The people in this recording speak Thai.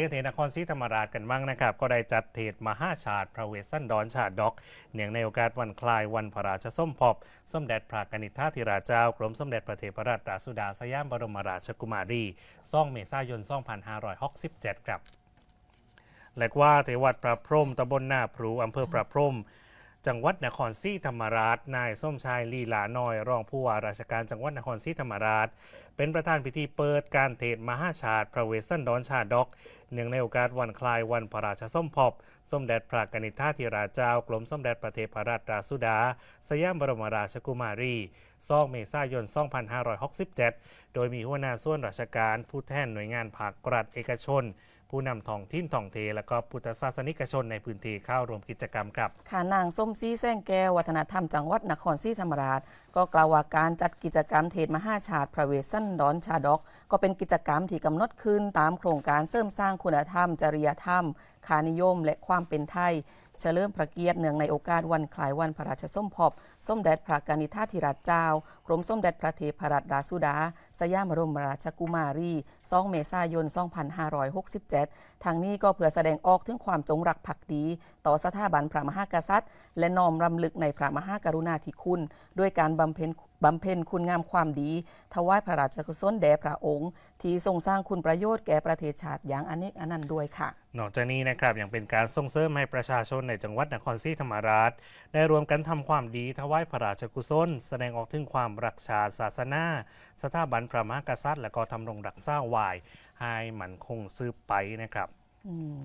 กันที่นครศรีธรรมราชกันบ้างนะครับ ก็ได้จัดเทศมาห้าชาติพระเวสสันดรชาติดอกเนื่องในโอกาสวันคลายวันพระราชสมภพสมเด็จพระกนิษฐาธิราชเจ้ากรมสมเด็จพระเทพรัตนราชสุดาสยามบรมราชกุมารีซ่องเมษายน2567ครับและว่าเทวัดพระพรหมตำบลนาพรูอำเภอพระพรหม จังหวัดนครศรีธรรมราช นายส้มชายลีลาน้อย รองผู้ว่าราชการจังหวัดนครศรีธรรมราช เป็นประธานพิธีเปิดการเทศมหาชาติพระเวสสันดรชาดก เนื่องในโอกาสวันคล้ายวันพระราชส้มภพสมเด็จพระกนิษฐาธิราชเจ้ากรมสมเด็จพระเทพรัตนราชสุดา สยามบรมราชกุมารี2เมษายน 2567 โดยมีหัวหน้าส่วนราชการผู้แทนหน่วยงานภาครัฐเอกชน ผู้นำท้องถิ่นท้องเท และก็พุทธศาสนิกชนในพื้นที่เข้าร่วมกิจกรรมครับค่ะนางส้มซีแซงแก้ววัฒนธรรมจังหวัดนครศรีธรรมราช ก็กล่าวว่าการจัดกิจกรรมเทศมหาชาติพระเวสสันดรชาดก ก็เป็นกิจกรรมที่กำหนดขึ้นตามโครงการเสริมสร้างคุณธรรม จริยธรรมคานิยม และความเป็นไทยเฉลิมพระเกียรติเนื่องในโอกาสวันคล้ายวันพระราชสมภพส้มเด็จพระกานิษฐาธิราชเจ้า กรมส้มเด็จพระเทพรัตนราสุดา สยามรมราชกุมารี2เมษายน 2567 ทางนี้ก็เพื่อแสดงออกถึงความจงรักภักดี ต่อสถาบันพระมหากษัตริย์ และน้อมรำลึกในพระมหากรุณาธิคุณ ด้วยการบำเพ็ญ บำเพ็ญคุณงามความดี ถวายพระราชกุศลแด่พระองค์ ที่ทรงสร้างคุณประโยชน์แก่ประเทศชาติอย่างอันนี้อันนั้นด้วยค่ะ นอกจากนี้นะครับยังเป็นการส่งเสริมให้ประชาชนในจังหวัดนครศรีธรรมราช ได้รวมกันทำความดีถวายพระราชกุศล แสดงออกถึงความรักชาติศาสนา สถาบันพระมหากษัตริย์ และก็ทำรงรักษาไว้ให้มันคงสืบไปนะครับอืม